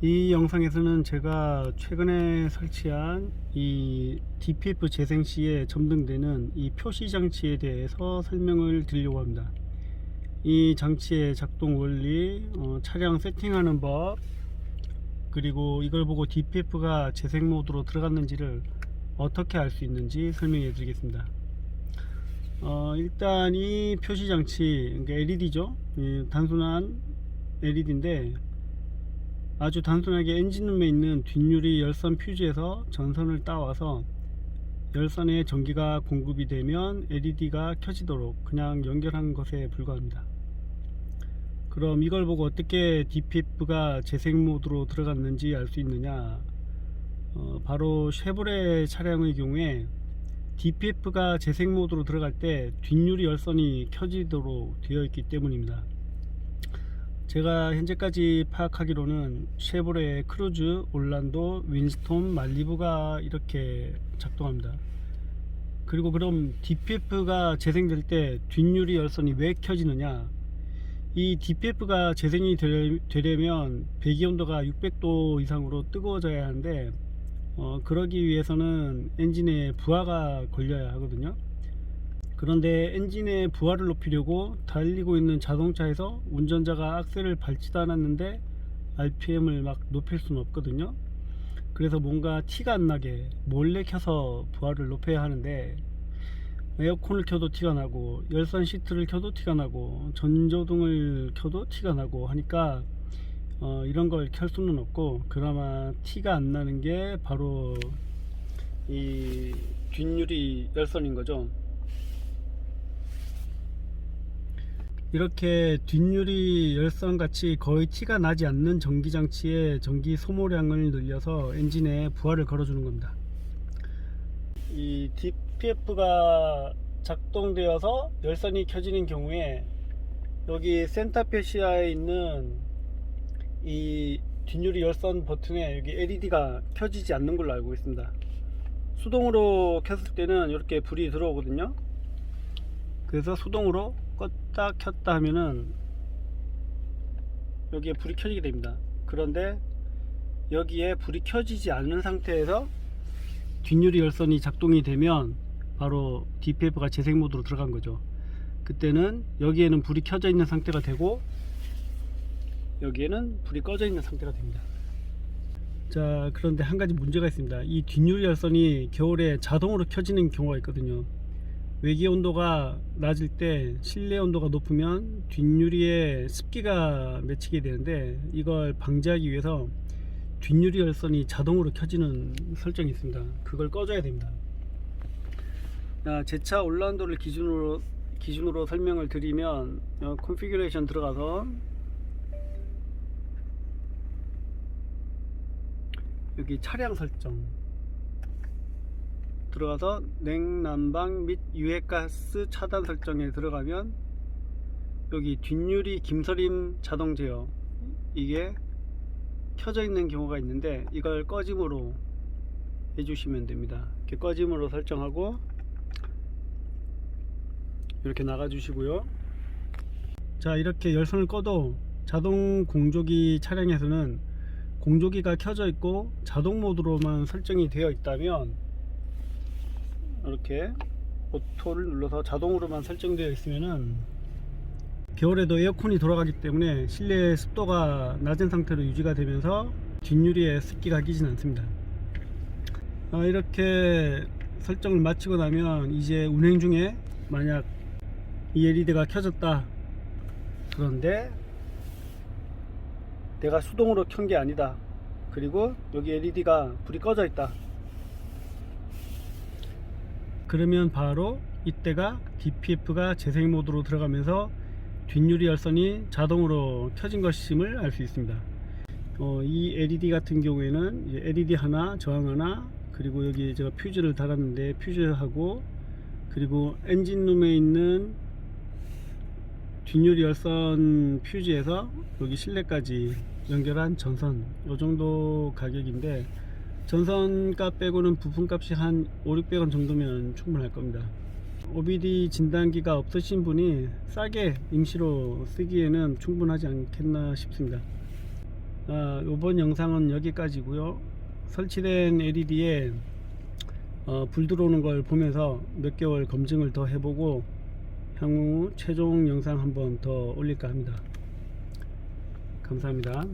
이 영상에서는 제가 최근에 설치한 이 DPF 재생 시에 점등되는 이 표시 장치에 대해서 설명을 드리려고 합니다. 이 장치의 작동 원리, 어, 차량 세팅하는 법, 그리고 이걸 보고 DPF가 재생 모드로 들어갔는지를 어떻게 알 수 있는지 설명해 드리겠습니다. 어, 일단 이 표시 장치, 그러니까 LED죠. 단순한 LED인데 아주 단순하게 엔진룸에 있는 뒷유리 열선 퓨즈에서 전선을 따와서 열선에 전기가 공급이 되면 LED가 켜지도록 그냥 연결한 것에 불과합니다. 그럼 이걸 보고 어떻게 DPF가 재생 모드로 들어갔는지 알 수 있느냐? 어, 바로 쉐보레 차량의 경우에 DPF가 재생 모드로 들어갈 때 뒷유리 열선이 켜지도록 되어 있기 때문입니다. 제가 현재까지 파악하기로는 쉐보레 크루즈, 올란도, 윈스톰, 말리부가 이렇게 작동합니다. 그리고 그럼 DPF가 재생될 때 뒷유리 열선이 왜 켜지느냐? 이 DPF가 재생이 되- 되려면 배기 온도가 600도 이상으로 뜨거워져야 하는데 어, 그러기 위해서는 엔진에 부하가 걸려야 하거든요. 그런데 엔진의 부하를 높이려고 달리고 있는 자동차에서 운전자가 악셀을 밟지도 않았는데 RPM을 막 높일 수는 없거든요. 그래서 뭔가 티가 안 나게 몰래 켜서 부하를 높여야 하는데 에어컨을 켜도 티가 나고 열선 시트를 켜도 티가 나고 전조등을 켜도 티가 나고 하니까 어, 이런 걸 켤 수는 없고 그나마 티가 안 나는 게 바로 이 뒷유리 열선인 거죠. 이렇게 뒷유리 열선 같이 거의 티가 나지 않는 전기 장치의 전기 소모량을 늘려서 엔진에 부하를 걸어주는 겁니다. 이 DPF가 작동되어서 열선이 켜지는 경우에 여기 센터페시아에 있는 이 뒷유리 열선 버튼에 여기 LED가 켜지지 않는 걸로 알고 있습니다. 수동으로 켰을 때는 이렇게 불이 들어오거든요. 그래서 수동으로 껐다 켰다 하면은 여기에 불이 켜지게 됩니다. 그런데 여기에 불이 켜지지 않는 상태에서 뒷유리 열선이 작동이 되면 바로 DPF가 재생 모드로 들어간 거죠. 그때는 여기에는 불이 켜져 있는 상태가 되고 여기에는 불이 꺼져 있는 상태가 됩니다. 자, 그런데 한 가지 문제가 있습니다. 이 뒷유리 열선이 겨울에 자동으로 켜지는 경우가 있거든요. 외기 온도가 낮을 때 실내 온도가 높으면 뒷유리에 습기가 맺히게 되는데 이걸 방지하기 위해서 뒷유리 열선이 자동으로 켜지는 설정이 있습니다. 그걸 꺼줘야 됩니다. 제 차 올란도를 기준으로 기준으로 설명을 드리면 어, 컨피규레이션 들어가서 여기 차량 설정 들어가서 냉난방 및 유해가스 차단 설정에 들어가면 여기 뒷유리 김서림 자동 제어. 이게 켜져 있는 경우가 있는데 이걸 꺼짐으로 해주시면 됩니다. 이렇게 꺼짐으로 설정하고 이렇게 나가 주시고요. 자 이렇게 열선을 꺼도 자동 공조기 차량에서는 공조기가 켜져 있고 자동 모드로만 설정이 되어 있다면 이렇게 오토를 눌러서 자동으로만 설정되어 있으면은 겨울에도 에어컨이 돌아가기 때문에 실내 습도가 낮은 상태로 유지가 되면서 뒷유리에 습기가 끼진 않습니다. 아, 이렇게 설정을 마치고 나면 이제 운행 중에 만약 이 LED가 켜졌다. 그런데 내가 수동으로 켠 게 아니다. 그리고 여기 LED가 불이 꺼져 있다 그러면 바로 이때가 DPF가 재생 모드로 들어가면서 뒷유리 열선이 자동으로 켜진 것임을 알 수 있습니다. 어, 이 LED 같은 경우에는 LED 하나, 저항 하나, 그리고 여기 제가 퓨즈를 달았는데 퓨즈하고 그리고 엔진룸에 있는 뒷유리 열선 퓨즈에서 여기 실내까지 연결한 전선 요 정도 가격인데 전선값 빼고는 부품값이 한 5, 600원 정도면 충분할 겁니다. OBD 진단기가 없으신 분이 싸게 임시로 쓰기에는 충분하지 않겠나 싶습니다. 어, 이번 영상은 여기까지고요. 설치된 LED에 어, 불 들어오는 걸 보면서 몇 개월 검증을 더 해보고 향후 최종 영상 한번 더 올릴까 합니다. 감사합니다.